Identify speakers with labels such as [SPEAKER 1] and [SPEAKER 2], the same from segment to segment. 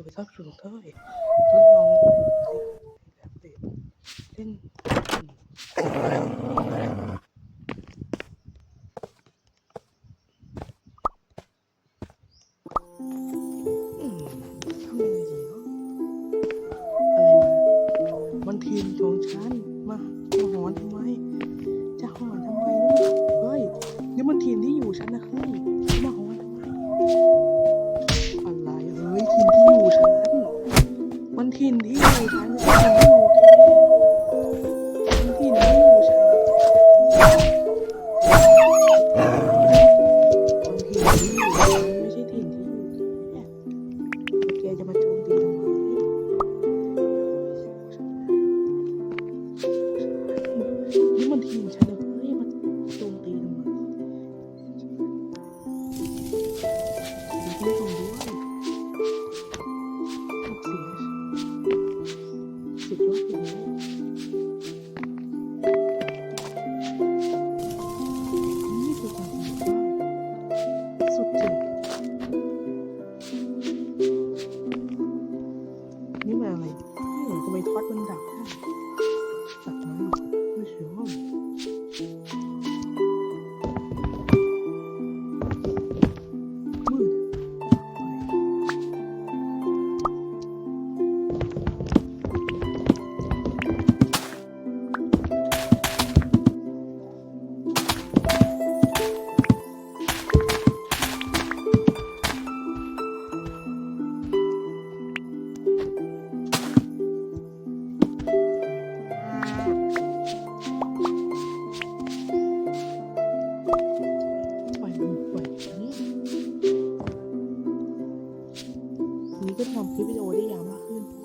[SPEAKER 1] สู่ท่านผู้ชมทุกท่านทดลองแบบเด็กเล่นอะไรมามันทีมของฉันมามาหอนทำไม จะหอนทำไมเนี่ยเฮ้ยนี่มันทีมที่อยู่ฉันนะเฮ้ย นี่ทำไ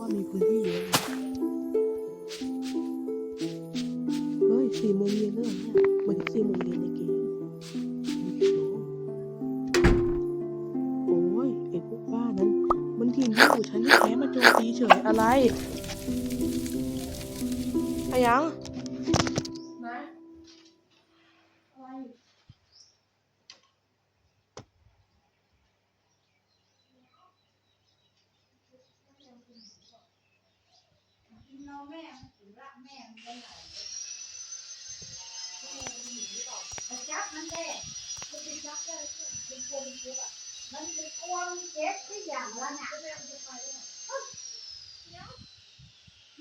[SPEAKER 1] ว่ามีพื้นที่เยอะเฮ้ยสี่โมงเย็นแล้วเหรอเนี่ยเหมือนสี่โมงเย็นในเกมโอ้ยไอ้พวกบ้านั้น มันทีมที่อยู่ฉันที่แพ้มาโจมตีเฉยอะไรอะไรยัง
[SPEAKER 2] นะอะไร เราแม่มันถึงละแม่มันไปไหนแม่มันหนีหรอกมันจับมันแน่มันไปจับได้เป็นคนเจ็บอะมันไปกลัวมันเจ็บที่อย่างแล้วนะแม่มันจะไปแล้ว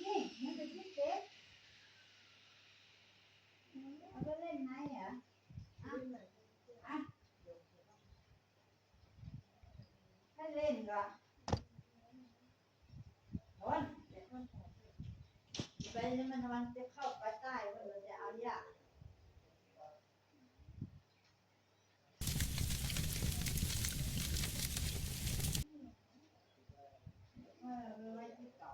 [SPEAKER 2] นี่มันเป็นที่เจ็บเอาไปเล่นไหนเหรออะอะให้เล่นก่อนโอนไป นี่มันมันจะเข้าไปใต้ว่าเราจะเอายากเออไว้ที่เก่า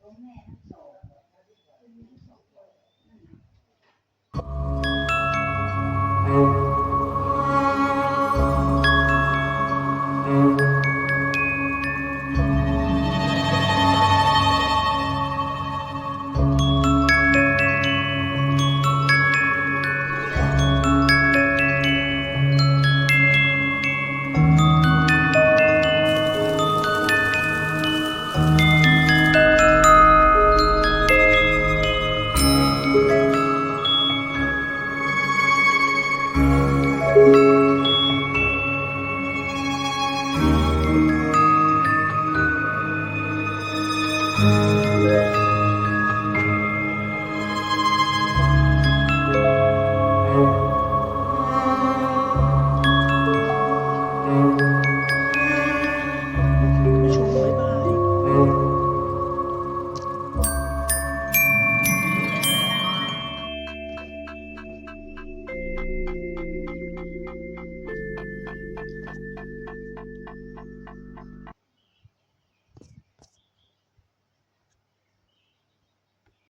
[SPEAKER 2] ตรงแม่ทั้งสองทั้งสองคนนั่นนะ